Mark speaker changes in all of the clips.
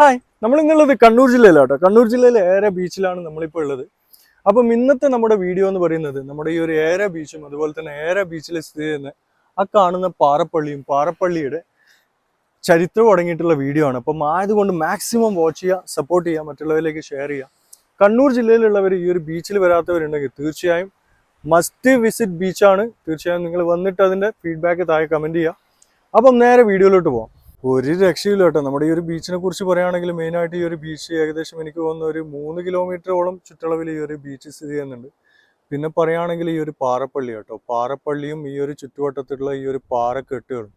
Speaker 1: Hi നമ്മൾ ഇന്നുള്ളത് കണ്ണൂർ ജില്ലയിലാട്ടോ. കണ്ണൂർ ജില്ലയിലെ ഏറെ ബീച്ചിലാണ് നമ്മളിപ്പോൾ ഉള്ളത്. അപ്പം ഇന്നത്തെ നമ്മുടെ വീഡിയോ എന്ന് പറയുന്നത് നമ്മുടെ ഈ ഒരു ഏര ബീച്ചും അതുപോലെ തന്നെ ഏര ബീച്ചിൽ സ്ഥിതി ചെയ്യുന്ന ആ കാണുന്ന പാറപ്പള്ളിയും പാറപ്പള്ളിയുടെ ചരിത്രം അടങ്ങിയിട്ടുള്ള വീഡിയോ ആണ്. അപ്പം ആയതുകൊണ്ട് മാക്സിമം വാച്ച് ചെയ്യുക സപ്പോർട്ട് ചെയ്യുക മറ്റുള്ളവരിലേക്ക് ഷെയർ ചെയ്യുക. കണ്ണൂർ ജില്ലയിലുള്ളവർ ഈ ഒരു ബീച്ചിൽ വരാത്തവരുണ്ടെങ്കിൽ തീർച്ചയായും മസ്റ്റ് വിസിറ്റ് ബീച്ചാണ് തീർച്ചയായും നിങ്ങൾ വന്നിട്ട് അതിന്റെ ഫീഡ്ബാക്ക് താഴെ കമന്റ് ചെയ്യുക. അപ്പം നേരെ വീഡിയോയിലോട്ട് പോകാം ഒരു രക്ഷയില്ല കേട്ടോ. നമ്മുടെ ഈ ഒരു ബീച്ചിനെ കുറിച്ച് പറയുകയാണെങ്കിൽ മെയിനായിട്ട് ഈ ഒരു ബീച്ച് ഏകദേശം എനിക്ക് തോന്നുന്ന ഒരു മൂന്ന് കിലോമീറ്ററോളം ചുറ്റളവിൽ ഈ ഒരു ബീച്ച് സ്ഥിതി ചെയ്യുന്നുണ്ട്. പിന്നെ പറയുകയാണെങ്കിൽ ഈ ഒരു പാറപ്പള്ളി കേട്ടോ. പാറപ്പള്ളിയും ഈ ഒരു ചുറ്റുവട്ടത്തുള്ള ഈ ഒരു പാറക്കെട്ടുകളും.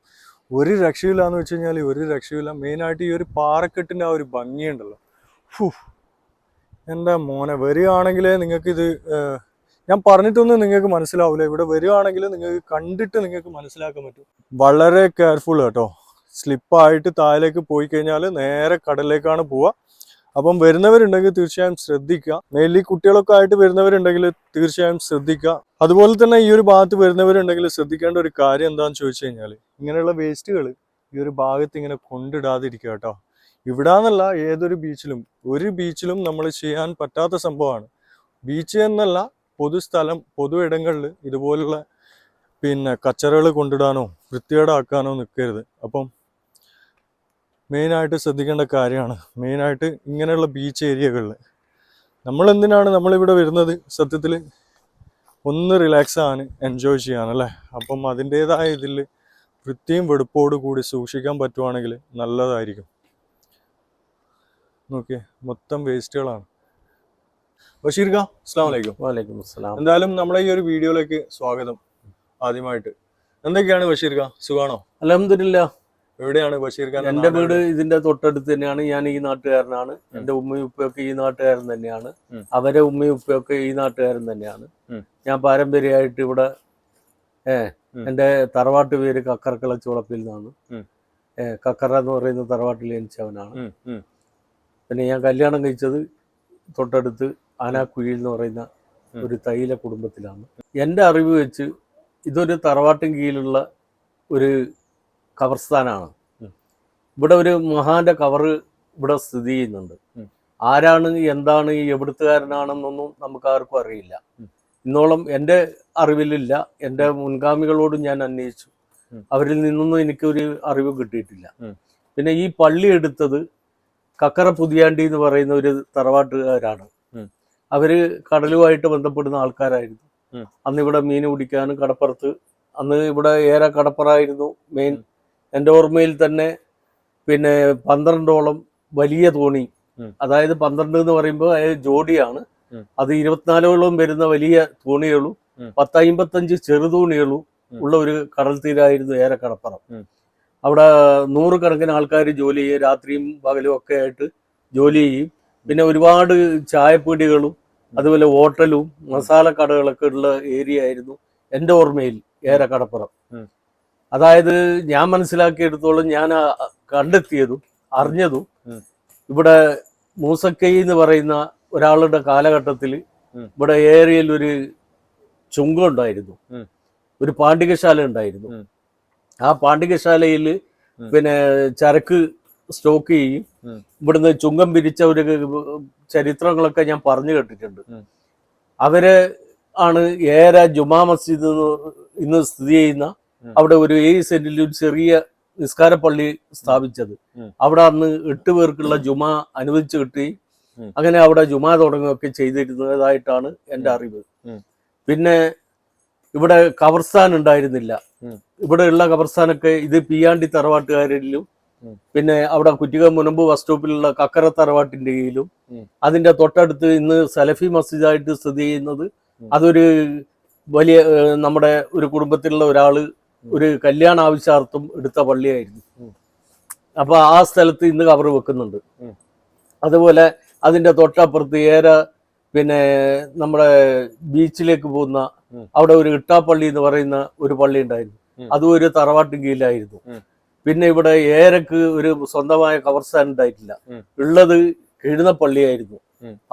Speaker 1: ഒരു രക്ഷയില്ല എന്ന് വെച്ച് കഴിഞ്ഞാൽ ഒരു രക്ഷയില്ല മെയിനായിട്ട് ഈ ഒരു പാറക്കെട്ടിന്റെ ആ ഒരു ഭംഗിയുണ്ടല്ലോ ഫു എന്താ മോനെ വരികയാണെങ്കിൽ നിങ്ങൾക്കിത് ഞാൻ പറഞ്ഞിട്ടൊന്നും നിങ്ങൾക്ക് മനസ്സിലാവില്ല. ഇവിടെ വരികയാണെങ്കിൽ നിങ്ങൾക്ക് കണ്ടിട്ട് നിങ്ങൾക്ക് മനസ്സിലാക്കാൻ പറ്റും. വളരെ കെയർഫുൾ കേട്ടോ. സ്ലിപ്പായിട്ട് താഴേക്ക് പോയി കഴിഞ്ഞാൽ നേരെ കടലിലേക്കാണ് പോവുക. അപ്പം വരുന്നവരുണ്ടെങ്കിൽ തീർച്ചയായും ശ്രദ്ധിക്കുക. മെയിൻലി കുട്ടികളൊക്കെ ആയിട്ട് വരുന്നവരുണ്ടെങ്കിൽ തീർച്ചയായും ശ്രദ്ധിക്കുക. അതുപോലെ തന്നെ ഈ ഒരു ഭാഗത്ത് വരുന്നവരുണ്ടെങ്കിൽ ശ്രദ്ധിക്കേണ്ട ഒരു കാര്യം എന്താണെന്ന് ചോദിച്ചു കഴിഞ്ഞാൽ ഇങ്ങനെയുള്ള വേസ്റ്റുകൾ ഈ ഒരു ഭാഗത്ത് ഇങ്ങനെ കൊണ്ടിടാതിരിക്കുക കേട്ടോ. ഇവിടാന്നല്ല ഏതൊരു ബീച്ചിലും ഒരു ബീച്ചിലും നമ്മൾ ചെയ്യാൻ പറ്റാത്ത സംഭവമാണ്. ബീച്ച് എന്നല്ല പൊതുസ്ഥലം പൊതു ഇടങ്ങളിൽ ഇതുപോലുള്ള പിന്നെ കച്ചറകൾ കൊണ്ടിടാനോ വൃത്തികേടാക്കാനോ നിൽക്കരുത് അപ്പം മെയിനായിട്ട് ശ്രദ്ധിക്കേണ്ട കാര്യമാണ്. മെയിനായിട്ട് ഇങ്ങനെയുള്ള ബീച്ച് ഏരിയകളിൽ നമ്മൾ എന്തിനാണ് നമ്മളിവിടെ വരുന്നത്? സത്യത്തിൽ ഒന്ന് റിലാക്സ് ആവാൻ എൻജോയ് ചെയ്യാനല്ലേ അപ്പം അതിന്റേതായ ഇതിൽ വൃത്തിയും വെടുപ്പോട് കൂടി സൂക്ഷിക്കാൻ പറ്റുവാണെങ്കിൽ നല്ലതായിരിക്കും. നോക്കിയേ മൊത്തം വേസ്റ്റുകളാണ് ബഷീർഖ അസ്ലാം വലൈക്കും
Speaker 2: വാലേക്കും അസ്സലാം
Speaker 1: എന്തായാലും നമ്മളെ ഈ ഒരു വീഡിയോയിലേക്ക് സ്വാഗതം ആദ്യമായിട്ട്. എന്തൊക്കെയാണ് ബഷീർഖ സുഖാണോ?
Speaker 2: അലഹമില്ല
Speaker 1: എവിടെയാണ് ബഷീർ ഖാൻ
Speaker 2: എന്റെ വീട് ഇതിന്റെ തൊട്ടടുത്ത് തന്നെയാണ്. ഞാൻ ഈ നാട്ടുകാരനാണ്. എന്റെ ഉമ്മയും ഉപ്പയൊക്കെ ഈ നാട്ടുകാരൻ തന്നെയാണ്. അവരെ ഉമ്മയും ഉപ്പയൊക്കെ ഈ നാട്ടുകാരൻ തന്നെയാണ്. ഞാൻ പാരമ്പര്യമായിട്ട് ഇവിടെ ഏ
Speaker 1: ഉം.
Speaker 2: എന്റെ തറവാട്ട് പേര് കക്കറക്കള ചുളപ്പിൽ നിന്നാണ്. കക്കറ എന്ന് പറയുന്ന തറവാട്ടിൽ ജനിച്ചവനാണ്. പിന്നെ ഞാൻ കല്യാണം കഴിച്ചത് തൊട്ടടുത്ത് ആനാക്കുഴിയിൽ എന്ന് പറയുന്ന ഒരു തൈല കുടുംബത്തിലാണ്. എന്റെ അറിവ് വെച്ച് ഇതൊരു തറവാട്ടിൻ കീഴിലുള്ള ഒരു കബർസ്ഥാനാണ്.
Speaker 1: ഉം.
Speaker 2: ഇവിടെ ഒരു മഹാന്റെ കവറ് ഇവിടെ സ്ഥിതി ചെയ്യുന്നുണ്ട്. ആരാണ് എന്താണ് ഈ എവിടുത്തുകാരനാണെന്നൊന്നും നമുക്ക് ആർക്കും അറിയില്ല. ഇന്നോളം എന്റെ അറിവിലില്ല. എന്റെ മുൻഗാമികളോട് ഞാൻ അന്വേഷിച്ചു. അവരിൽ നിന്നൊന്നും എനിക്കൊരു അറിവ് കിട്ടിയിട്ടില്ല. പിന്നെ ഈ പള്ളി എടുത്തത് കക്കറ പുതിയാണ്ടി എന്ന് പറയുന്ന ഒരു തറവാട്ടുകാരാണ്. അവർ കടലുമായിട്ട് ബന്ധപ്പെടുന്ന ആൾക്കാരായിരുന്നു. അന്ന് ഇവിടെ മീൻ പിടിക്കാനും കടപ്പുറത്ത് അന്ന് ഇവിടെ ഏറെ കടപ്പുറായിരുന്നു മെയിൻ എന്റെ ഓർമ്മയിൽ തന്നെ പിന്നെ പന്ത്രണ്ടോളം വലിയ തോണി. അതായത് പന്ത്രണ്ട് എന്ന് പറയുമ്പോൾ അതായത് ജോഡിയാണ്. അത് ഇരുപത്തിനാലോളം വരുന്ന വലിയ തോണികളും പത്തയിമ്പത്തഞ്ച് ചെറുതോണികളും. ഉള്ള ഒരു കടൽ തീരായിരുന്നു ഏറെ കടപ്പുറം. അവിടെ നൂറുകണക്കിന് ആൾക്കാർ ജോലി ചെയ്യും. രാത്രിയും പകലും ഒക്കെ ആയിട്ട് ജോലി ചെയ്യും. പിന്നെ ഒരുപാട് ചായപ്പീടികളും അതുപോലെ ഹോട്ടലും മസാല കടകളൊക്കെ ഉള്ള ഏരിയ ആയിരുന്നു എന്റെ ഓർമ്മയിൽ ഏറെ കടപ്പുറം. അതായത് ഞാൻ മനസ്സിലാക്കിയെടുത്തോളം ഞാൻ കണ്ടെത്തിയതും അറിഞ്ഞതും ഇവിടെ മൂസക്കൈ എന്ന് പറയുന്ന ഒരാളുടെ കാലഘട്ടത്തിൽ ഇവിടെ ഏരിയയിൽ ഒരു ചുങ്കം ഉണ്ടായിരുന്നു. ഒരു പാണ്ഡികശാല ഉണ്ടായിരുന്നു. ആ പാണ്ഡികശാലയിൽ പിന്നെ ചരക്ക് സ്റ്റോക്ക് ചെയ്യും. ഇവിടുന്ന് ചുങ്കം പിരിച്ച ഒരു ചരിത്രങ്ങളൊക്കെ ഞാൻ പറഞ്ഞു കേട്ടിട്ടുണ്ട്. അവരെ ആണ് ഏര ജുമാ മസ്ജിദ് ഇന്ന് സ്ഥിതി ചെയ്യുന്ന. അവിടെ ഒരു ഏഴ് സെന്റിൽ ഒരു ചെറിയ നിസ്കാര പള്ളി സ്ഥാപിച്ചത്. അവിടെ അന്ന് എട്ട് പേർക്കുള്ള ജുമാ അനുവദിച്ചു കിട്ടി. അങ്ങനെ അവിടെ ജുമാ തുടങ്ങുകയൊക്കെ ചെയ്തിരുന്നതായിട്ടാണ്
Speaker 1: എന്റെ
Speaker 2: അറിവ്. പിന്നെ ഇവിടെ കബർസ്ഥാൻ ഉണ്ടായിരുന്നില്ല.
Speaker 1: ഇവിടെ
Speaker 2: ഉള്ള കബർസ്ഥാനൊക്കെ ഇത് പിയാണ്ടി തറവാട്ടുകാരിലും പിന്നെ അവിടെ കുറ്റിക മുനമ്പ് ബസ് സ്റ്റോപ്പിലുള്ള കക്കര തറവാട്ടിന്റെ കീഴിലും അതിന്റെ തൊട്ടടുത്ത് ഇന്ന് സലഫി മസ്ജിദായിട്ട് സ്ഥിതി ചെയ്യുന്നത് അതൊരു വലിയ നമ്മുടെ ഒരു കുടുംബത്തിലുള്ള ഒരാൾ ഒരു കല്യാണ ആവശ്യാർത്ഥം എടുത്ത പള്ളിയായിരുന്നു. അപ്പൊ ആ സ്ഥലത്ത് ഇന്ന് കവർ വെക്കുന്നുണ്ട്. അതുപോലെ അതിന്റെ തൊട്ടപ്പുറത്ത് ഏറെ പിന്നെ നമ്മുടെ ബീച്ചിലേക്ക് പോകുന്ന അവിടെ ഒരു ഇട്ടാപ്പള്ളി എന്ന് പറയുന്ന ഒരു പള്ളി ഉണ്ടായിരുന്നു. അതും ഒരു തറവാട്ടും കീഴിലായിരുന്നു. പിന്നെ ഇവിടെ ഏരക്ക് ഒരു സ്വന്തമായ കവർ സ്റ്റാൻഡ്
Speaker 1: ഉണ്ടായിട്ടില്ല.
Speaker 2: ഉള്ളത് കിഴുന്ന
Speaker 1: പള്ളിയായിരുന്നു.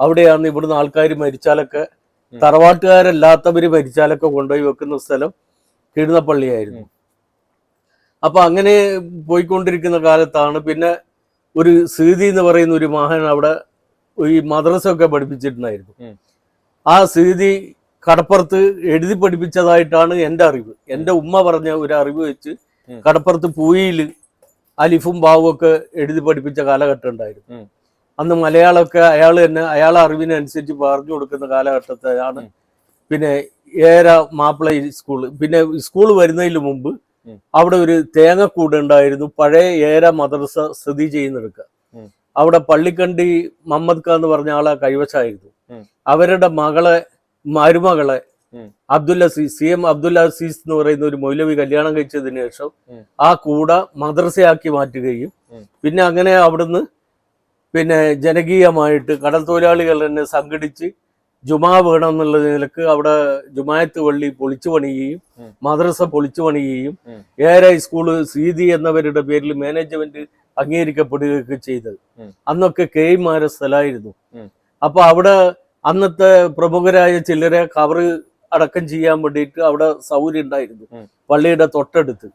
Speaker 2: അവിടെയാണ് ഇവിടുന്ന് ആൾക്കാർ മരിച്ചാലൊക്കെ. തറവാട്ടുകാരല്ലാത്തവര് മരിച്ചാലൊക്കെ കൊണ്ടുപോയി വെക്കുന്ന സ്ഥലം. കിഴുന്നപ്പള്ളിയായിരുന്നു അപ്പൊ അങ്ങനെ പോയിക്കൊണ്ടിരിക്കുന്ന കാലത്താണ് പിന്നെ ഒരു സീതി എന്ന് പറയുന്ന ഒരു മഹാൻ അവിടെ ഈ മദ്രസ ഒക്കെ പഠിപ്പിച്ചിട്ടുണ്ടായിരുന്നു ആ സീതി കടപ്പുറത്ത് എഴുതി പഠിപ്പിച്ചതായിട്ടാണ് എന്റെ അറിവ്. എന്റെ ഉമ്മ പറഞ്ഞ ഒരു അറിവ് വെച്ച്. കടപ്പുറത്ത് പൂയിൽ അലിഫും ബാവും ഒക്കെ എഴുതി പഠിപ്പിച്ച കാലഘട്ടം ഉണ്ടായിരുന്നു. അന്ന് മലയാളമൊക്കെ അയാൾ തന്നെ അയാളെ അറിവിനനുസരിച്ച് പറഞ്ഞു കൊടുക്കുന്ന കാലഘട്ടത്തിലാണ് പിന്നെ ഏര മാപ്പിള സ്കൂൾ പിന്നെ സ്കൂൾ വരുന്നതിന് മുമ്പ് അവിടെ ഒരു തേങ്ങക്കൂട് ഉണ്ടായിരുന്നു. പഴയ ഏര മദ്രസ സ്ഥിതി ചെയ്യുന്നെടുക്കുക അവിടെ പള്ളിക്കണ്ടി മമ്മദ് ഖാൻ എന്ന് പറഞ്ഞ ആളെ കൈവശമായിരുന്നു. അവരുടെ മകളെ മരുമകളെ അബ്ദുല്ല അസീസ് സി എം അബ്ദുൽ അസീസ് എന്ന് പറയുന്ന ഒരു മൗലവി കല്യാണം കഴിച്ചതിന് ശേഷം ആ കൂട മദ്രസയാക്കി മാറ്റുകയും പിന്നെ അങ്ങനെ അവിടുന്ന് പിന്നെ ജനകീയമായിട്ട് കടൽ തൊഴിലാളികൾ തന്നെ സംഘടിച്ച് ജുമാ വേണം എന്നുള്ള നിലയ്ക്ക് അവിടെ ജുമായത്ത് പള്ളി പൊളിച്ചു പണിയുകയും. മദ്രസ പൊളിച്ചു പണിയുകയും. ഏറെ സ്കൂൾ സീതി എന്നവരുടെ പേരിൽ മാനേജ്മെന്റ് അംഗീകരിക്കപ്പെടുകയൊക്കെ ചെയ്തത്.
Speaker 1: അന്നൊക്കെ
Speaker 2: അന്നൊക്കെ കെയ്മാരെ സ്ഥലമായിരുന്നു. അപ്പൊ അവിടെ അന്നത്തെ പ്രമുഖരായ ചിലരെ കവറ് അടക്കം ചെയ്യാൻ വേണ്ടിയിട്ട് അവിടെ സൗകര്യം ഉണ്ടായിരുന്നു. പള്ളിയുടെ തൊട്ടടുത്ത്.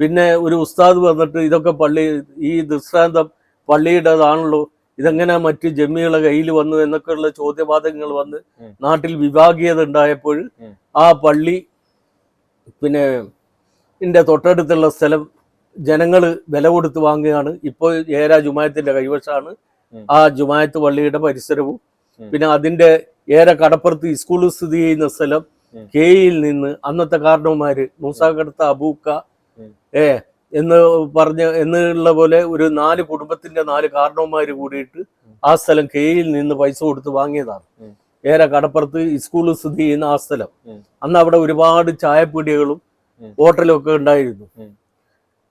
Speaker 2: പിന്നെ ഒരു ഉസ്താദ് വന്നിട്ട് ഇതൊക്കെ പള്ളി ഈ ദൃഷ്ടാന്തം പള്ളിയുടേതാണല്ലോ ഇതെങ്ങനെ മറ്റ് ജമ്മികളെ കയ്യിൽ വന്നു എന്നൊക്കെയുള്ള ചോദ്യവാദങ്ങൾ വന്ന് നാട്ടിൽ വിഭാഗീയത ഉണ്ടായപ്പോൾ ആ പള്ളി പിന്നെ ഇതിന്റെ തൊട്ടടുത്തുള്ള സ്ഥലം ജനങ്ങൾ വില കൊടുത്ത് വാങ്ങുകയാണ്. ഇപ്പോൾ ഏരാ ജുമായത്തിന്റെ കൈവശമാണ്. ആ ജുമായത്ത് പള്ളിയുടെ പരിസരവും. പിന്നെ അതിന്റെ ഏറെ കടപ്പുറത്ത് സ്കൂൾ സ്ഥിതി ചെയ്യുന്ന സ്ഥലം. കെയിൽ നിന്ന് അന്നത്തെ കാരണവന്മാര് മൂസാക്കടുത്ത അബൂക്ക ഏ എന്ന് പറഞ്ഞ എന്നുള്ള പോലെ ഒരു നാല് കുടുംബത്തിന്റെ നാല് കാരണവന്മാർ കൂടിയിട്ട് ആ സ്ഥലം കെയിൽ നിന്ന് പൈസ കൊടുത്ത് വാങ്ങിയതാണ്. ഏറെ കടപ്പുറത്ത് സ്കൂൾ സ്ഥിതി ചെയ്യുന്ന ആ സ്ഥലം. അന്ന് അവിടെ ഒരുപാട് ചായപ്പീടികകളും
Speaker 1: ഉം.
Speaker 2: ഹോട്ടലും ഒക്കെ ഉണ്ടായിരുന്നു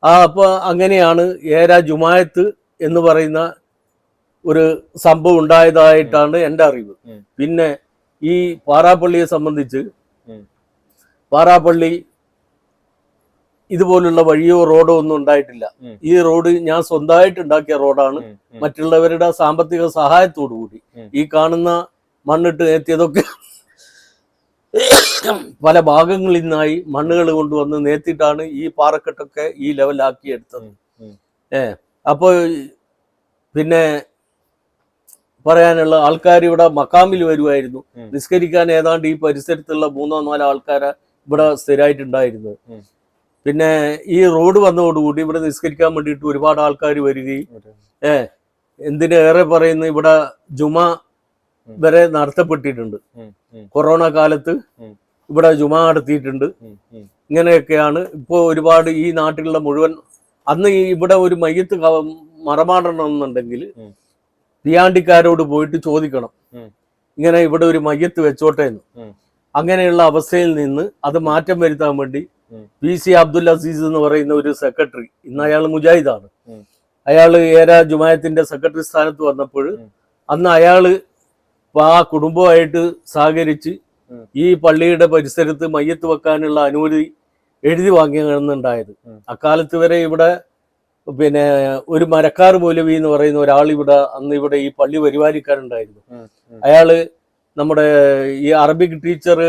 Speaker 2: ആ അപ്പൊ അങ്ങനെയാണ് ഏര ജുമായത്ത് എന്ന് പറയുന്ന ഒരു സംഭവം ഉണ്ടായതായിട്ടാണ് എന്റെ അറിവ്. പിന്നെ ഈ പാറാപ്പള്ളിയെ സംബന്ധിച്ച്. പാറാപ്പള്ളി ഇതുപോലുള്ള വഴിയോ റോഡോ ഒന്നും ഉണ്ടായിട്ടില്ല. ഈ റോഡ് ഞാൻ സ്വന്തമായിട്ട് ഉണ്ടാക്കിയ റോഡാണ്. മറ്റുള്ളവരുടെ സാമ്പത്തിക സഹായത്തോടു കൂടി. ഈ കാണുന്ന മണ്ണിട്ട് നേത്തിയതൊക്കെ പല ഭാഗങ്ങളിൽ നിന്നായി മണ്ണുകൾ കൊണ്ടുവന്ന് നേത്തിട്ടാണ് ഈ പാറക്കെട്ടൊക്കെ ഈ ലെവലാക്കി എടുത്തത്. ഏ അപ്പോൾ പിന്നെ പറയാനുള്ള ആൾക്കാർ ഇവിടെ മക്കാമിൽ വരുമായിരുന്നു നിസ്കരിക്കാൻ ഏതാണ്ട് ഈ പരിസരത്തുള്ള മൂന്നോ നാലോ ആൾക്കാരെ ഇവിടെ സ്ഥിരമായിട്ടുണ്ടായിരുന്നത്. പിന്നെ ഈ റോഡ് വന്നതോടുകൂടി ഇവിടെ നിസ്കരിക്കാൻ വേണ്ടിയിട്ട് ഒരുപാട് ആൾക്കാർ വരികയും ഏ എന്തിനേറെ പറയുന്ന ഇവിടെ ജുമ വരെ നടത്തപ്പെട്ടിട്ടുണ്ട്. കൊറോണ കാലത്ത് ഇവിടെ ജുമ നടത്തിയിട്ടുണ്ട്. ഇങ്ങനെയൊക്കെയാണ് ഇപ്പോൾ ഒരുപാട് ഈ നാട്ടിലുള്ള മുഴുവൻ അന്ന് ഇവിടെ ഒരു മയ്യത്ത് മറമാടണമെന്നുണ്ടെങ്കിൽ തീയാണ്ടിക്കാരോട് പോയിട്ട് ചോദിക്കണം. ഇങ്ങനെ ഇവിടെ ഒരു മയ്യത്ത്
Speaker 1: വെച്ചോട്ടേന്ന്.
Speaker 2: അങ്ങനെയുള്ള അവസ്ഥയിൽ നിന്ന് അത് മാറ്റം വരുത്താൻ വേണ്ടി. പി സി അബ്ദുൽ അസീസ് എന്ന് പറയുന്ന ഒരു സെക്രട്ടറി ഇന്ന് അയാൾ മുജാഹിദാണ്. അയാൾ ഏര ജുമായത്തിന്റെ സെക്രട്ടറി സ്ഥാനത്ത് വന്നപ്പോൾ അന്ന് അയാൾ ആ കുടുംബമായിട്ട് സഹകരിച്ച് ഈ പള്ളിയുടെ പരിസരത്ത് മയ്യത്ത് വെക്കാനുള്ള അനുമതി എഴുതി വാങ്ങിയാണെന്നുണ്ടായത്.
Speaker 1: ഉം.
Speaker 2: അക്കാലത്ത് വരെ ഇവിടെ പിന്നെ ഒരു മരക്കാർ മൗലവി എന്ന് പറയുന്ന ഒരാൾ ഇവിടെ അന്ന് ഇവിടെ ഈ പള്ളി പരിപാലിക്കാനുണ്ടായിരുന്നു. അയാൾ നമ്മുടെ ഈ അറബിക് ടീച്ചർ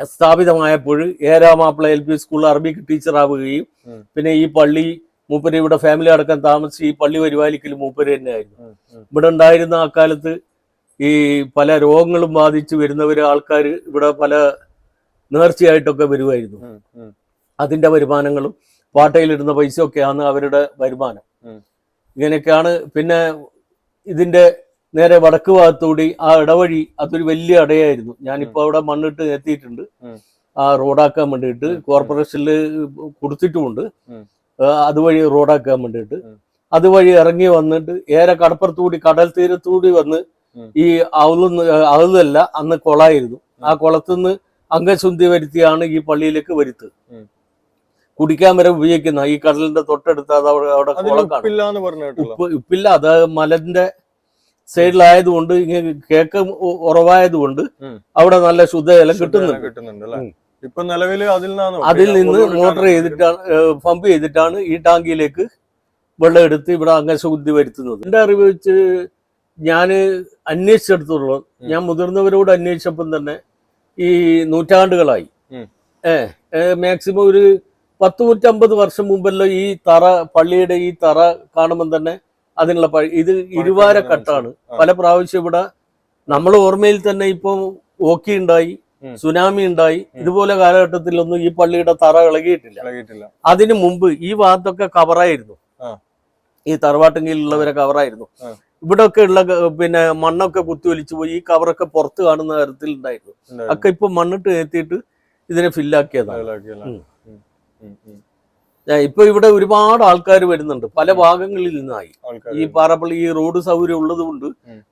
Speaker 2: സ്ഥാപിതമായപ്പോൾ ഏരാമാപ്പിള എൽ പി സ്കൂളിൽ അറബിക് ടീച്ചർ ആവുകയും പിന്നെ ഈ പള്ളി മൂപ്പര് ഇവിടെ ഫാമിലി അടക്കം താമസിച്ച് ഈ പള്ളി പരിപാലിക്കൽ മൂപ്പര് തന്നെയായിരുന്നു. ഇവിടെ ഉണ്ടായിരുന്ന ആ കാലത്ത് ഈ പല രോഗങ്ങളും ബാധിച്ച് വരുന്നവര് ആൾക്കാർ ഇവിടെ പല നേർച്ചയായിട്ടൊക്കെ വരുമായിരുന്നു. അതിന്റെ വരുമാനങ്ങളും പാട്ടയിലിടുന്ന പൈസയൊക്കെയാണ് അവരുടെ വരുമാനം. ഇങ്ങനെയൊക്കെയാണ് പിന്നെ ഇതിന്റെ നേരെ വടക്ക് ഭാഗത്തുകൂടി ആ ഇടവഴി അതൊരു വലിയ അടയായിരുന്നു. ഞാനിപ്പോ അവിടെ മണ്ണിട്ട് എത്തിയിട്ടുണ്ട് ആ റോഡാക്കാൻ വേണ്ടിയിട്ട്
Speaker 1: കോർപ്പറേഷനിൽ
Speaker 2: കോർപ്പറേഷനിൽ കൊടുത്തിട്ടുമുണ്ട്. അതുവഴി റോഡാക്കാൻ വേണ്ടിയിട്ട്. അതുവഴി ഇറങ്ങി വന്നിട്ട് ഏറെ കടപ്പുറത്തുകൂടി കടൽ തീരത്തുകൂടി വന്ന് ഈ അവളൊന്ന് അവളല്ല അന്ന് കൊളായിരുന്നു ആ കുളത്തുനിന്ന് അംഗശുദ്ധി വരുത്തിയാണ് ഈ പള്ളിയിലേക്ക് വരുത്തത്. കുടിക്കാൻ വരെ ഉപയോഗിക്കുന്ന ഈ കടലിന്റെ തൊട്ടടുത്ത് അത് അവിടെ
Speaker 1: ഉപ്പില്ല.
Speaker 2: അത് മലന്റെ സൈഡിലായതുകൊണ്ട് ഇങ്ങനെ കേക്ക് ഉറവായതുകൊണ്ട് അവിടെ നല്ല ശുദ്ധജലം കിട്ടുന്നുണ്ട്.
Speaker 1: ഇപ്പൊ നിലവിൽ അതിൽ നിന്നാണ്
Speaker 2: അതിൽ നിന്ന് മോട്ടർ ചെയ്തിട്ടാണ് പമ്പ് ചെയ്തിട്ടാണ് ഈ ടാങ്കിയിലേക്ക് വെള്ളം എടുത്ത് ഇവിടെ അംഗശുദ്ധി വരുത്തുന്നത്. എന്റെ അറിവ് വെച്ച് ഞാൻ അന്വേഷിച്ചെടുത്തുള്ളൂ. ഞാൻ മുതിർന്നവരോട് അന്വേഷിച്ചപ്പം തന്നെ ഈ നൂറ്റാണ്ടുകളായി. ഏ മാക്സിമം ഒരു പത്ത് നൂറ്റമ്പത് വർഷം മുമ്പല്ലോ ഈ തറ പള്ളിയുടെ ഈ തറ കാണുമ്പോൾ തന്നെ അതിനുള്ള പഴ ഇത് ഇരുവാരക്കട്ടാണ്.
Speaker 1: കട്ടാണ്
Speaker 2: പല പ്രാവശ്യം ഇവിടെ നമ്മൾ ഓർമ്മയിൽ തന്നെ ഇപ്പൊ ഓക്കി ഉണ്ടായി സുനാമി ഉണ്ടായി. ഇതുപോലെ കാലഘട്ടത്തിലൊന്നും ഈ പള്ളിയുടെ തറ ഇളകിയിട്ടില്ല. അതിനു മുമ്പ് ഈ ഭാഗത്തൊക്കെ കവറായിരുന്നു.
Speaker 1: ഈ
Speaker 2: ഈ തറവാട്ടെങ്കിലുള്ളവരെ കവറായിരുന്നു.
Speaker 1: ആ.
Speaker 2: ഇവിടെ ഒക്കെ ഉള്ള പിന്നെ മണ്ണൊക്കെ കുത്തിയൊലിച്ചു പോയി ഈ കവറൊക്കെ പുറത്ത് കാണുന്ന തരത്തിൽ ഉണ്ടായിരുന്നു.
Speaker 1: ഉണ്ടായിരുന്നു.
Speaker 2: ഒക്കെ ഇപ്പൊ മണ്ണിട്ട് എത്തിയിട്ട് ഇതിനെ ഫില്ലാക്കിയതാണ് ഇപ്പൊ ഇവിടെ ഒരുപാട് ആൾക്കാർ വരുന്നുണ്ട്. പല ഭാഗങ്ങളിൽ നിന്നായി. ഈ പാറപ്പള്ളി ഈ റോഡ് സൗകര്യം ഉള്ളത് കൊണ്ട്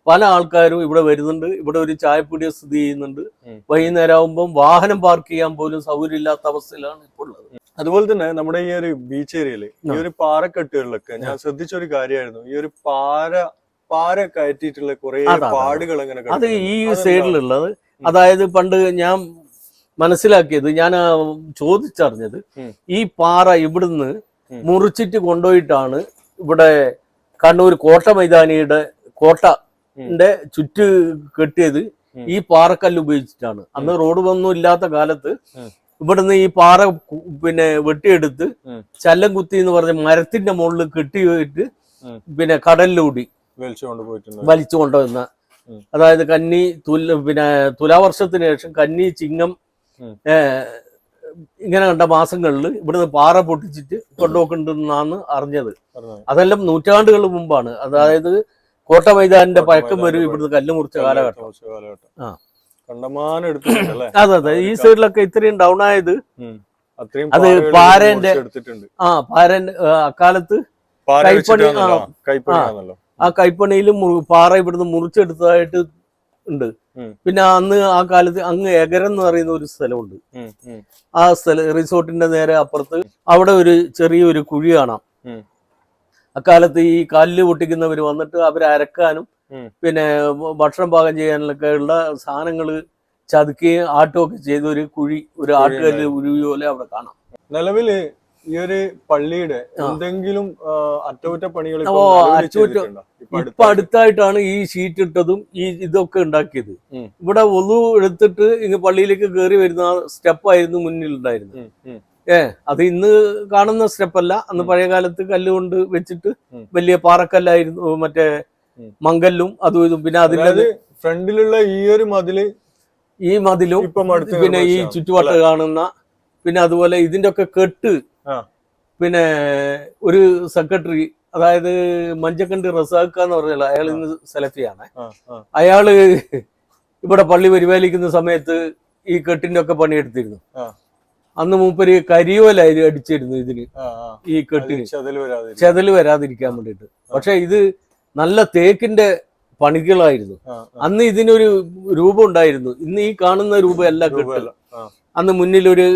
Speaker 2: പല ആൾക്കാരും ഇവിടെ വരുന്നുണ്ട്. ഇവിടെ ഒരു ചായപ്പൊടി സ്ഥിതി ചെയ്യുന്നുണ്ട്. വൈകുന്നേരം ആകുമ്പോൾ വാഹനം പാർക്ക് ചെയ്യാൻ പോലും സൗകര്യം ഇല്ലാത്ത അവസ്ഥയിലാണ് ഇപ്പോൾ ഉള്ളത്.
Speaker 1: അതുപോലെ തന്നെ നമ്മുടെ ഈ ഒരു ബീച്ച് ഏരിയയിൽ ഈ. ഒരു പാറക്കെട്ടുകളിലൊക്കെ ഞാൻ ശ്രദ്ധിച്ച ഒരു കാര്യമായിരുന്നു. ഈ ഒരു പാറ പാറ കയറ്റിയിട്ടുള്ള കുറെ. പാടുകൾ അങ്ങനെ
Speaker 2: അത് ഈ? സൈഡിലുള്ളത് അതായത് പണ്ട് ഞാൻ മനസ്സിലാക്കിയത് ഞാൻ ചോദിച്ചറിഞ്ഞത് ഈ പാറ ഇവിടുന്ന് മുറിച്ചിട്ട് കൊണ്ടുപോയിട്ടാണ് ഇവിടെ കണ്ണൂർ കോട്ട മൈതാനിയുടെ കോട്ടന്റെ ചുറ്റ് കെട്ടിയത് ഈ പാറക്കല്ല് ഉപയോഗിച്ചിട്ടാണ്. അന്ന് റോഡ് ഒന്നും ഇല്ലാത്ത കാലത്ത്. ഇവിടുന്ന് ഈ പാറ പിന്നെ വെട്ടിയെടുത്ത്. ചല്ലം കുത്തി എന്ന് പറഞ്ഞ മരത്തിന്റെ മുകളിൽ കെട്ടിയിട്ട്
Speaker 1: പോയിട്ട്
Speaker 2: പിന്നെ കടലിലൂടി
Speaker 1: വലിച്ചു
Speaker 2: കൊണ്ടുവന്ന അതായത് കന്നി തുല പിന്നെ തുലാവർഷത്തിന് ശേഷം കന്നി ചിങ്ങം ഇങ്ങനെ കണ്ട മാസങ്ങളിൽ ഇവിടുന്ന് പാറ പൊട്ടിച്ചിട്ട് കൊണ്ടുപോക്കുന്നുണ്ടെന്നാണ് അറിഞ്ഞത്. അതെല്ലാം നൂറ്റാണ്ടുകൾ മുമ്പാണ്. അതായത് കോട്ട മൈതാനിന്റെ പഴക്കം വരും ഇവിടുന്ന് കല്ല് മുറിച്ച കാലഘട്ടം. ആ.
Speaker 1: കണ്ടമാനം എടുത്തിട്ടുണ്ടല്ലേ?
Speaker 2: അതെ അതെ. ഈ സൈഡിലൊക്കെ ഇത്രയും ഡൗൺ ആയത്. അത് പാരന്റെ ആ പാരന്റെ അക്കാലത്ത് കൈപ്പണി, ആ. കൈപ്പണിയിലും പാറ ഇവിടുന്ന് മുറിച്ചെടുത്തതായിട്ട് ഉണ്ട്. പിന്നെ അന്ന് ആ കാലത്ത് അങ്ങ് എഗരം എന്ന് പറയുന്ന ഒരു സ്ഥലമുണ്ട്. ആ സ്ഥല റിസോർട്ടിന്റെ നേരെ അപ്പുറത്ത് അവിടെ ഒരു ചെറിയൊരു കുഴി കാണാം. അക്കാലത്ത് ഈ കല്ല് പൊട്ടിക്കുന്നവർ വന്നിട്ട് അവർ അരക്കാനും പിന്നെ ഭക്ഷണം പാകം ചെയ്യാനൊക്കെ ഉള്ള സാധനങ്ങൾ ചതുക്കുകയും ആട്ടുമൊക്കെ ചെയ്ത ഒരു കുഴി ഒരു ആട്ടുകല്ല് കുഴി പോലെ അവിടെ കാണാം.
Speaker 1: നിലവിൽ ഈ ഒരു പള്ളിയുടെ എന്തെങ്കിലും അറ്റകുറ്റപ്പണികൾ
Speaker 2: ഇപ്പൊ അടുത്തായിട്ടാണ് ഈ ഷീറ്റ് ഇട്ടതും ഈ ഇതൊക്കെ ഉണ്ടാക്കിയത്. ഇവിടെ ഒതു എടുത്തിട്ട് ഇങ്ങ് പള്ളിയിലേക്ക് കയറി വരുന്ന സ്റ്റെപ്പായിരുന്നു മുന്നിൽ ഉണ്ടായിരുന്നത് ഏ അത് ഇന്ന് കാണുന്ന സ്റ്റെപ്പല്ല അന്ന്. പഴയ കാലത്ത് കല്ലുകൊണ്ട് വെച്ചിട്ട് വലിയ പാറക്കല്ലായിരുന്നു മറ്റേ
Speaker 1: മംഗല്ലും
Speaker 2: മങ്കല്ലും അതും ഇതും. പിന്നെ
Speaker 1: അതിലത് ഫ്രണ്ടിലുള്ള ഈ ഒരു മതിൽ
Speaker 2: ഈ മതിലും പിന്നെ ഈ
Speaker 1: നിർമ്മിച്ചതാണ്.
Speaker 2: കാണുന്ന പിന്നെ അതുപോലെ ഇതിന്റെ ഒക്കെ കെട്ട്. പിന്നെ ഒരു സെക്രട്ടറി അതായത് മഞ്ചക്കണ്ടി റസാഖ് എന്ന് പറഞ്ഞാൽ അയാൾ ഇന്ന് സെലഫിയാണ് അയാൾ ഇവിടെ പള്ളി പരിപാലിക്കുന്ന സമയത്ത് ഈ കെട്ടിന്റെ ഒക്കെ പണിയെടുത്തിരുന്നു. അന്ന് മൂപ്പര് കരിയോല അടിച്ചിരുന്നു ഇതിന്. ഈ കെട്ടിന്.
Speaker 1: ചതൽ വരാതിരിക്കാൻ.
Speaker 2: വേണ്ടിട്ട് പക്ഷെ ഇത് നല്ല തേക്കിന്റെ പണികളായിരുന്നു. അന്ന് ഇതിനൊരു രൂപം ഉണ്ടായിരുന്നു. ഇന്ന് ഈ കാണുന്ന രൂപമല്ല
Speaker 1: കെട്ടല്ല
Speaker 2: അന്ന് മുന്നിലൊരു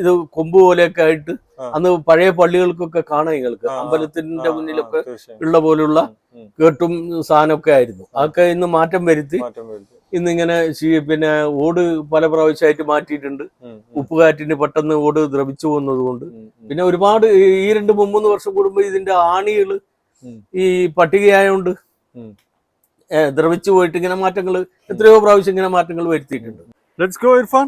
Speaker 2: ഇത് കൊമ്പ് പോലെയൊക്കെ ആയിട്ട്. അന്ന് പഴയ പള്ളികൾക്കൊക്കെ കാണാം നിങ്ങൾക്ക് അമ്പലത്തിന്റെ മുന്നിലൊക്കെ ഉള്ള പോലുള്ള കേട്ടും സാധനമൊക്കെ ആയിരുന്നു. അതൊക്കെ ഇന്ന് മാറ്റം വരുത്തി. ഇന്നിങ്ങനെ പിന്നെ ഓട് പല പ്രാവശ്യമായിട്ട് മാറ്റിയിട്ടുണ്ട്. ഉപ്പുകാറ്റിന് പെട്ടെന്ന് ഓട് ദ്രവിച്ചു പോകുന്നത് കൊണ്ട്
Speaker 1: ഉം, ഉം.
Speaker 2: പിന്നെ ഒരുപാട് ഈ- രണ്ട് മൂന്ന് വർഷം കൂടുമ്പോൾ ഇതിന്റെ
Speaker 1: ആണികൾ
Speaker 2: ഈ പട്ടികയായോണ്ട്. ദ്രവിച്ചു പോയിട്ട് ഇങ്ങനെ മാറ്റങ്ങൾ എത്രയോ പ്രാവശ്യം ഇങ്ങനെ മാറ്റങ്ങൾ വരുത്തിയിട്ടുണ്ട്.
Speaker 1: Let's go Irfan.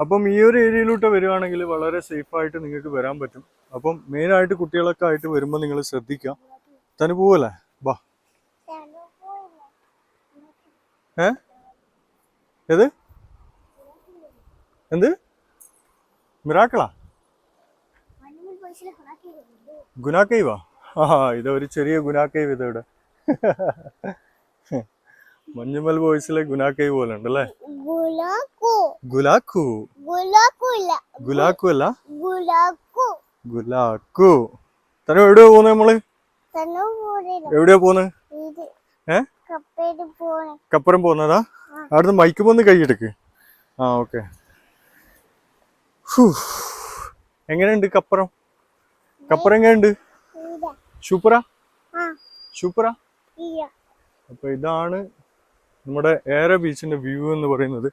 Speaker 1: അപ്പം ഈ ഒരു ഏരിയയിലോട്ട് വരുവാണെങ്കിൽ വളരെ സേഫായിട്ട് നിങ്ങൾക്ക് വരാൻ പറ്റും. അപ്പം മെയിനായിട്ട് കുട്ടികളൊക്കെ ആയിട്ട് വരുമ്പോൾ നിങ്ങൾ ശ്രദ്ധിക്കാം തന്നെ പോവല്ലേ? ബാ ഏ? ഏത്? എന്ത്? മിറാക്കളാ? ഗുനാക്കൈവാ ആ? ഇതൊരു ചെറിയ ഗുനാക്കൈവ് ഇത് ഇവിടെ. മഞ്ഞുമൽ ബോയ്സിലെ ഗുനാക്കൈ പോലെ ഉണ്ട് അല്ലേ
Speaker 3: ഗുലാക്കു.
Speaker 1: ഗുലാക്കു അല്ല
Speaker 3: ഗുലാക്കു.
Speaker 1: ഗുലാക്കു. തരം എവിടെയാ പോകുന്നത് നമ്മൾ
Speaker 3: തന്നെ
Speaker 1: എവിടെയാ പോകുന്നത് ഏ? കപ്പറം പോകുന്നതാ
Speaker 3: ആ.
Speaker 1: അവിടുന്ന് മൈക്ക് പോന്ന് കൈയെടുക്ക് ആ ഓക്കെ. എങ്ങനെയുണ്ട് കപ്പറം? കപ്പറം എങ്ങനെയുണ്ട്? സൂപ്പറാ? സൂപ്പറാ? അപ്പൊ ഇതാണ് നമ്മുടെ ഏറെ ബീച്ചിന്റെ വ്യൂ എന്ന് പറയുന്നത്.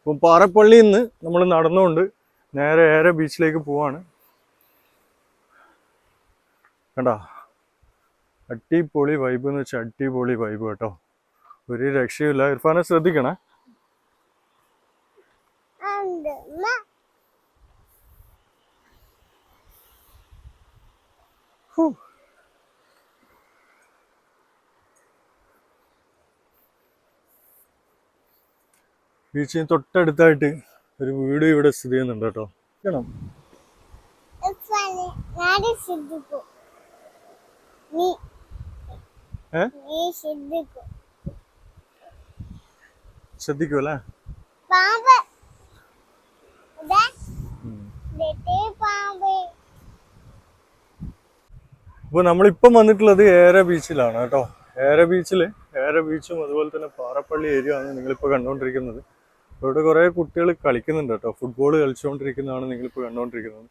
Speaker 1: അപ്പം പാറപ്പള്ളിയിൽ നിന്ന് നമ്മൾ നടന്നുകൊണ്ട് നേരെ ഏറെ ബീച്ചിലേക്ക് പോവാണ്. കണ്ടാ? അടിപൊളി വൈബ് എന്ന് വെച്ചാൽ അടിപൊളി വൈബ് കേട്ടോ. ഒരു രക്ഷയുമില്ല. ഇർഫാനെ ശ്രദ്ധിക്കണേ. ബീച്ചിന് തൊട്ടടുത്തായിട്ട് ഒരു വീട് ഇവിടെ സ്ഥിതി ചെയ്യുന്നുണ്ട് കേട്ടോ. കാണാം
Speaker 3: ഫണി നാടി സിദ്ദിഖു നീ
Speaker 1: ഏ?
Speaker 3: നീ സിദ്ദിഖു
Speaker 1: ശ്രദ്ധിക്കൂ അല്ലേ?
Speaker 3: പാമ്പ് ഇതാ ഇതേ പാമ്പ്
Speaker 1: അപ്പോൾ നമ്മളിപ്പം വന്നിട്ടുള്ളത് ഏര ബീച്ചിലാണ് കേട്ടോ. ഏര ബീച്ചിൽ ഏര ബീച്ചും അതുപോലെ തന്നെ പാറപ്പള്ളി ഏരിയ ആണ് നിങ്ങളിപ്പോൾ കണ്ടുകൊണ്ടിരിക്കുന്നത്. ഇവിടെ കുറേ കുട്ടികൾ കളിക്കുന്നുണ്ട് കേട്ടോ. ഫുട്ബോൾ കളിച്ചുകൊണ്ടിരിക്കുന്നതാണ് നിങ്ങളിപ്പോൾ കണ്ടുകൊണ്ടിരിക്കുന്നത്.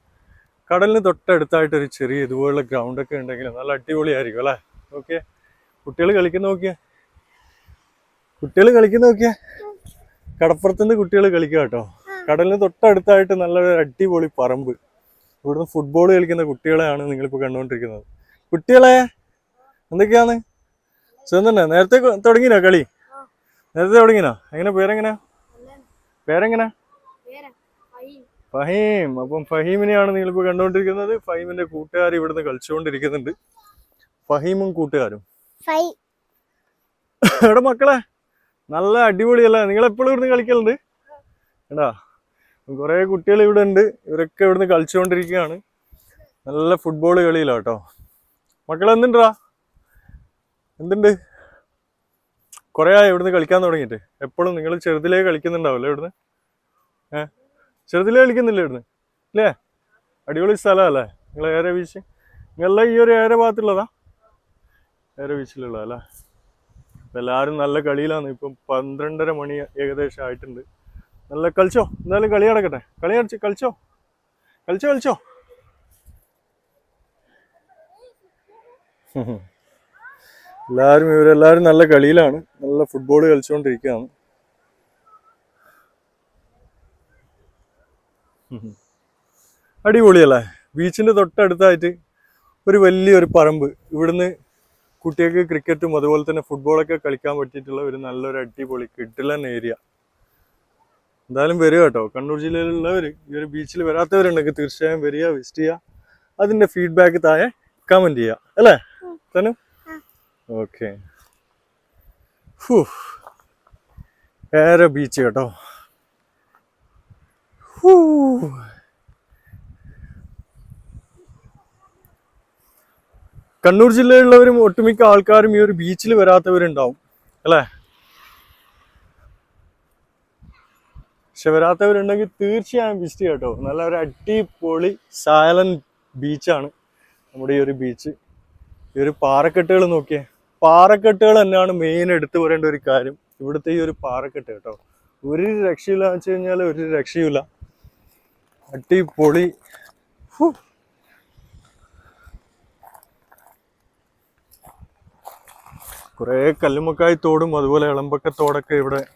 Speaker 1: കടലിന് തൊട്ടടുത്തായിട്ട് ഒരു ചെറിയ ഇതുപോലുള്ള ഗ്രൗണ്ടൊക്കെ ഉണ്ടെങ്കിൽ നല്ല അടിപൊളിയായിരിക്കും അല്ലേ? ഓക്കെ കുട്ടികൾ കളിക്കുന്ന നോക്കിയാ. കുട്ടികൾ കളിക്കുന്ന നോക്കിയേ. കടപ്പുറത്തുനിന്ന് കുട്ടികൾ കളിക്കുക കേട്ടോ. കടലിന് തൊട്ടടുത്തായിട്ട് നല്ലൊരു അടിപൊളി പറമ്പ്. ഇവിടുന്ന് ഫുട്ബോൾ കളിക്കുന്ന കുട്ടികളെയാണ് നിങ്ങളിപ്പോൾ കണ്ടുകൊണ്ടിരിക്കുന്നത്. കുട്ടികളെ എന്തൊക്കെയാണ്? തന്നെ നേരത്തെ തുടങ്ങിനോ കളി? നേരത്തെ തുടങ്ങിനോ എങ്ങനെ പേരെങ്ങനെ? പേരെങ്ങനെ? ഫഹീം. അപ്പം ഫഹീമിനെയാണ് നിങ്ങളിപ്പോൾ കണ്ടുകൊണ്ടിരിക്കുന്നത്. ഫഹീമിന്റെ കൂട്ടുകാർ ഇവിടുന്ന് കളിച്ചുകൊണ്ടിരിക്കുന്നുണ്ട്. ഫഹീമും കൂട്ടുകാരും. എടാ മക്കളെ നല്ല അടിപൊളിയല്ലേ? നിങ്ങൾ എപ്പോഴും ഇവിടുന്ന് കളിക്കലുണ്ട്? എടാ കുറേ കുട്ടികൾ ഇവിടെ ഉണ്ട്. ഇവരൊക്കെ ഇവിടുന്ന് കളിച്ചുകൊണ്ടിരിക്കുകയാണ്. നല്ല ഫുട്ബോൾ കളിയിലാട്ടോ മക്കളെ എന്തുണ്ടാ? എന്തുണ്ട്? കുറേ ആയി ഇവിടുന്ന് കളിക്കാൻ തുടങ്ങിയിട്ട്. എപ്പോഴും നിങ്ങൾ ചെറുതിലേ കളിക്കുന്നുണ്ടാവല്ലോ ഇവിടുന്ന്? ഏ? ചെറുതിലേ കളിക്കുന്നില്ലേ ഇവിടുന്ന്? ഇല്ലേ? അടിപൊളി സ്ഥലമല്ലേ? നിങ്ങൾ ഏര ബീച്ച് നിങ്ങളെ ഈ ഒരു ഏര ഭാഗത്തുള്ളതാ? ഏര ബീച്ചിലുള്ളതാ അല്ലേ? ഇപ്പം എല്ലാവരും നല്ല കളിയിലാണ്. ഇപ്പം പന്ത്രണ്ടര മണി ഏകദേശം ആയിട്ടുണ്ട്. നല്ല കളിച്ചോ? എന്തായാലും കളി നടക്കട്ടെ. കളി കളിച്ച് കളിച്ചോ? കളിച്ചോ കളിച്ചോ? എല്ലാവരും ഇവരെല്ലാവരും നല്ല കളിയിലാണ്. നല്ല ഫുട്ബോൾ കളിച്ചുകൊണ്ടിരിക്കുകയാണ്. അടിപൊളിയല്ലേ? ബീച്ചിന്റെ തൊട്ടടുത്തായിട്ട് ഒരു വലിയൊരു പറമ്പ്. ഇവിടുന്ന് കുട്ടികൾക്ക് ക്രിക്കറ്റും അതുപോലെ തന്നെ ഫുട്ബോളൊക്കെ കളിക്കാൻ പറ്റിയിട്ടുള്ള ഒരു നല്ലൊരു അടിപൊളി കിട്ടിലൻ ഏരിയ എന്തായാലും വരിക കേട്ടോ. കണ്ണൂർ ജില്ലയിലുള്ളവർ ഈ ഒരു ബീച്ചിൽ വരാത്തവരുണ്ടെങ്കിൽ തീർച്ചയായും വരിക വിസിറ്റ് ചെയ്യുക. അതിന്റെ ഫീഡ്ബാക്ക് താഴെ കമന്റ് ചെയ്യുക. അല്ലേ? തനു? ഓക്കെ ഏറെ ബീച്ച് കേട്ടോ. കണ്ണൂർ ജില്ലയിലുള്ളവരും ഒട്ടുമിക്ക ആൾക്കാരും ഈ ഒരു ബീച്ചിൽ വരാത്തവരുണ്ടാവും അല്ലേ? പക്ഷെ വരാത്തവരുണ്ടെങ്കിൽ തീർച്ചയായും വിസിറ്റ് കേട്ടോ. നല്ല ഒരു അടിപൊളി സൈലന്റ് ബീച്ചാണ് നമ്മുടെ ഈ ഒരു ബീച്ച് ഈ ഒരു പാറക്കെട്ടുകൾ നോക്കിയേ. പാറക്കെട്ടുകൾ തന്നെയാണ് മെയിൻ എടുത്തു പറയേണ്ട ഒരു കാര്യം. ഇവിടുത്തെ ഈ ഒരു പാറക്കെട്ട് കേട്ടോ. ഒരു രക്ഷയില്ല എന്ന് വെച്ച് കഴിഞ്ഞാൽ ഒരു രക്ഷയില്ല അടിപൊളി. കുറേ കല്ലുമക്കായി തോടും അതുപോലെ ഇളമ്പക്കത്തോടൊക്കെ ഇവിടെ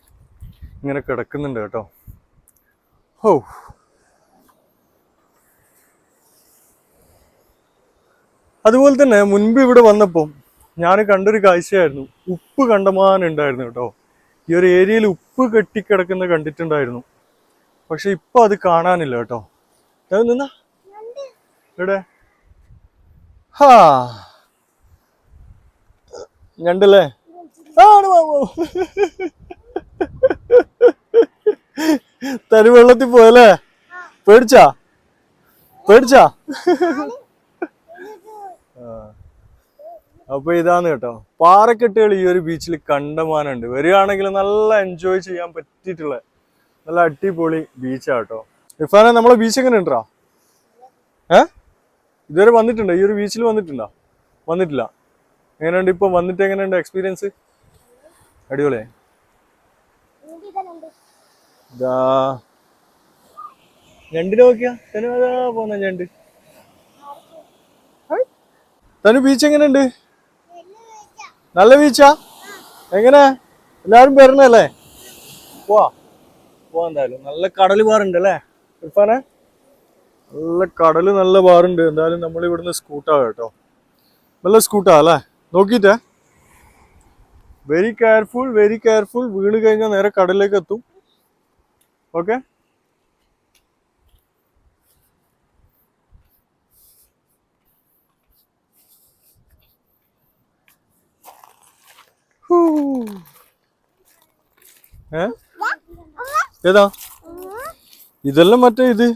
Speaker 1: ഇങ്ങനെ കിടക്കുന്നുണ്ട് കേട്ടോ. ഹോ. അതുപോലെ തന്നെ മുൻപ് ഇവിടെ വന്നപ്പം ഞാൻ കണ്ടൊരു കാഴ്ചയായിരുന്നു. ഉപ്പ് കണ്ടമാനം ഉണ്ടായിരുന്നു കേട്ടോ. ഈ ഒരു ഏരിയയിൽ ഉപ്പ് കെട്ടിക്കിടക്കുന്ന കണ്ടിട്ടുണ്ടായിരുന്നു. പക്ഷെ ഇപ്പൊ അത് കാണാനില്ല കേട്ടോ. നിന്നാ. ഇവിടെ ഹാ. ഞണ്ടല്ലേ? ആണ് മാമു. തനി വെള്ളത്തിൽ പോയല്ലേ? പേടിച്ചാ? പേടിച്ചാ? ആ. അപ്പൊ ഇതാണ് കേട്ടോ. പാറക്കെട്ടുകൾ ഈ ഒരു ബീച്ചിൽ കണ്ടമാനുണ്ട്. വരികയാണെങ്കിൽ നല്ല എൻജോയ് ചെയ്യാൻ പറ്റിയിട്ടുള്ള നല്ല അടിപൊളി ബീച്ചാ കേട്ടോ. ഇഫാനെ നമ്മളെ ബീച്ച് എങ്ങനെ ഉണ്ടാ ഏ? ഇതുവരെ വന്നിട്ടുണ്ടോ? ഈ ഒരു ബീച്ചിൽ വന്നിട്ടുണ്ടോ? വന്നിട്ടില്ല. എങ്ങനെയുണ്ട് ഇപ്പൊ? വന്നിട്ട് എങ്ങനെയുണ്ട് എക്സ്പീരിയൻസ് അടിപൊളിയായി. ഇതാ. നോക്കിയാ? തനു അതാ പോന്ന ഞണ്ട്. തനു ബീച്ച് എങ്ങനെയുണ്ട്? നല്ല ബീച്ച? എങ്ങനെ? എല്ലാരും വരണല്ലേ പോവാ. പോവാ എന്തായാലും. നല്ല കടൽ ബാറുണ്ട് അല്ലേ? ഇർഫാനെ? നല്ല കടൽ നല്ല ബാറുണ്ട് എന്തായാലും നമ്മൾ ഇവിടുന്ന് സ്കൂട്ടാ കേട്ടോ. നല്ല സ്കൂട്ടാ അല്ലേ? നോക്കിയിട്ടേ. വെരി കെയർഫുൾ വെരി കെയർഫുൾ വീണ് കഴിഞ്ഞാൽ നേരെ കടലിലേക്ക് എത്തും. ഓക്കെ ഏതാ? ഇതെല്ലാം മറ്റേ ഇത്.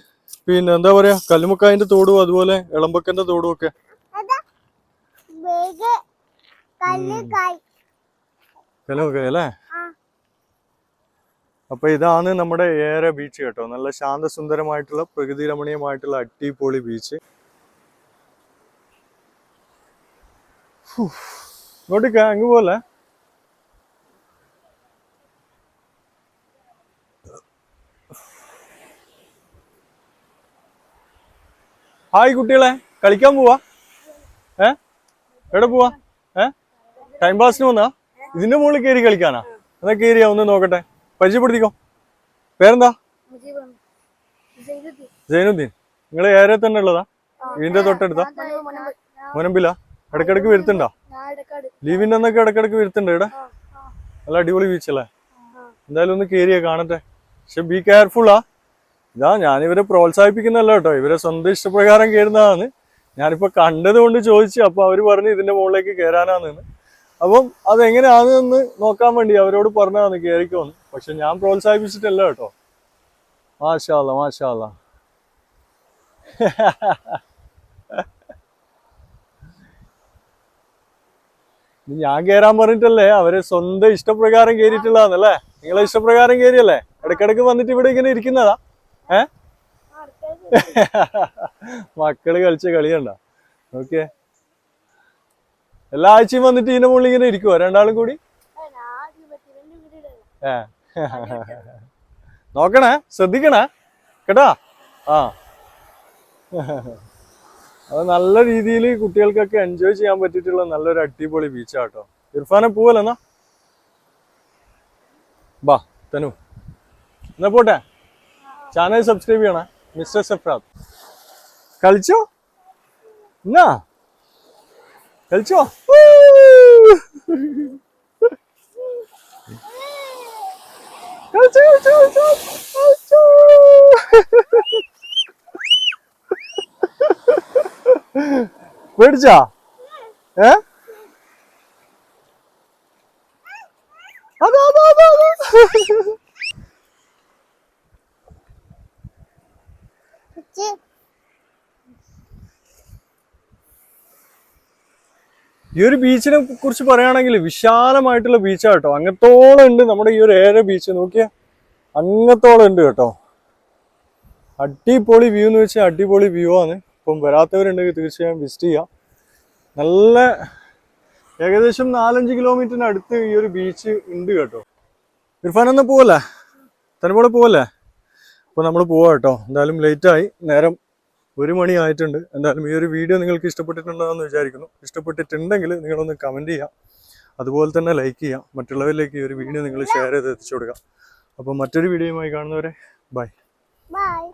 Speaker 1: പിന്നെ എന്താ പറയാ? കല്ലുമുക്കായന്റെ തോടും അതുപോലെ ഇളമ്പക്കന്റെ തോടും ഒക്കെ. അല്ലേ? അപ്പൊ ഇതാണ് നമ്മുടെ ഏറെ ബീച്ച് കേട്ടോ. നല്ല ശാന്തസുന്ദരമായിട്ടുള്ള പ്രകൃതി രമണീയമായിട്ടുള്ള അടിപൊളി ബീച്ച് ഇങ്ങോട്ട് അങ്ങ് പോലെ ഹായ് കുട്ടികളെ കളിക്കാൻ പോവാ? ഏ? എവിടെ പോവാ? ഏ? ടൈം പാസിന് വന്നാ? ഇതിന്റെ മുകളിൽ കയറി കളിക്കാനാ? എന്നാ കയറിയാ? ഒന്ന് നോക്കട്ടെ. പരിചയപ്പെടുത്തിക്കോ. പേരെന്താ? ജൈനുദ്ദീൻ. നിങ്ങൾ ഏറെ തന്നെ ഉള്ളതാ? വീടിന്റെ തൊട്ടടുത്താ? മുനമ്പില? ഇടക്കിടക്ക് വരുത്തുണ്ടോ ലീവിന്റെ അന്നൊക്കെ ഇടക്കിടക്ക് വരുത്തുണ്ടോ ഇവിടെ? നല്ല അടിപൊളി ബീച്ചല്ലേ എന്തായാലും ഒന്ന് കയറിയാ കാണട്ടെ. പക്ഷെ ബി കെയർഫുൾ ആ. ഇതാ ഞാനിവരെ പ്രോത്സാഹിപ്പിക്കുന്നല്ല കേട്ടോ. ഇവരെ സ്വന്തം ഇഷ്ടപ്രകാരം കയറുന്നതാണ്. ഞാനിപ്പോൾ കണ്ടത് കൊണ്ട് ചോദിച്ചു അപ്പോൾ അവർ പറഞ്ഞു ഇതിന്റെ മുകളിലേക്ക് കയറാനാണെന്ന് അപ്പം അതെങ്ങനെയാണെന്ന് നോക്കാൻ വേണ്ടി അവരോട് പറഞ്ഞതാണ് കയറിക്കോന്ന്. പക്ഷെ ഞാൻ പ്രോത്സാഹിപ്പിച്ചിട്ടല്ല കേട്ടോ. മാഷാല്ല മാഷാല്ല ഞാൻ കയറാൻ പറഞ്ഞിട്ടല്ലേ അവർ സ്വന്തം ഇഷ്ടപ്രകാരം കയറിയിട്ടുള്ളതാന്നല്ലേ? നിങ്ങളെ ഇഷ്ടപ്രകാരം കയറിയല്ലേ? ഇടക്കിടക്ക് വന്നിട്ട് ഇവിടെ ഇങ്ങനെ ഇരിക്കുന്നതാ. ഏ? മക്കൾ കളിച്ച കളിയണ്ട ഓക്കെ എല്ലാ ആഴ്ചയും വന്നിട്ട് ഇതിന്റെ മുകളിൽ ഇങ്ങനെ ഇരിക്കുവോ? രണ്ടാളും കൂടി? ഏ. നോക്കണേ ശ്രദ്ധിക്കണേ. കേട്ടാ? ആ. അത് നല്ല രീതിയിൽ കുട്ടികൾക്കൊക്കെ എൻജോയ് ചെയ്യാൻ പറ്റിയിട്ടുള്ള നല്ലൊരു അടിപൊളി ബീച്ചാട്ടോ ഇർഫാനെ പോവല്ലെന്നാ ബാ തനു. എന്നാ പോട്ടെ? ചാനൽ സബ്സ്ക്രൈബ് ചെയ്യണേ. മിസ്റ്റർ സഫ്രാദ് കളിച്ചോ? എന്നാ? കളിച്ചോ? കളിച്ചോ കളിച്ചോ കളിച്ചോ കളിച്ചോ. പേടിച്ചാ? ഏ? അതാ അതാ അതാ. അതാ
Speaker 3: ചി
Speaker 1: ഈ ഒരു ബീച്ചിനെ കുറിച്ച് പറയുകയാണെങ്കിൽ വിശാലമായിട്ടുള്ള ബീച്ചാണ് കേട്ടോ. അങ്ങത്തോളം ഉണ്ട് നമ്മുടെ ഈ ഒരു ഏഴര ബീച്ച് നോക്കിയ. അങ്ങത്തോളം ഉണ്ട് കേട്ടോ. അടിപൊളി വ്യൂ എന്ന് വെച്ചാൽ അടിപൊളി വ്യൂ ആണ്. ഇപ്പം വരാത്തവരുണ്ടെങ്കിൽ തീർച്ചയായും വിസിറ്റ് ചെയ്യാം. നല്ല ഏകദേശം നാലഞ്ച് കിലോമീറ്ററിന് അടുത്ത് ഈ ഒരു ബീച്ച് ഉണ്ട് കേട്ടോ. ഇർഫാൻ ഒന്ന് പോവല്ലേ? തനിപ്പോടെ പോവല്ലേ? അപ്പോൾ നമ്മൾ പോവാം കേട്ടോ. എന്തായാലും ലേറ്റായി നേരം ഒരു മണി ആയിട്ടുണ്ട്. എന്തായാലും ഈ ഒരു വീഡിയോ നിങ്ങൾക്ക് ഇഷ്ടപ്പെട്ടിട്ടുണ്ടെന്ന് വിചാരിക്കുന്നു. ഇഷ്ടപ്പെട്ടിട്ടുണ്ടെങ്കിൽ നിങ്ങളൊന്ന് കമന്റ് ചെയ്യാം. അതുപോലെ തന്നെ ലൈക്ക് ചെയ്യാം. മറ്റുള്ളവരിലേക്ക് ഈ ഒരു വീഡിയോ നിങ്ങൾ ഷെയർ ചെയ്ത് എത്തിച്ചു കൊടുക്കുക. അപ്പോൾ മറ്റൊരു വീഡിയോയുമായി കാണുന്നവരെ ബൈ
Speaker 3: ബൈ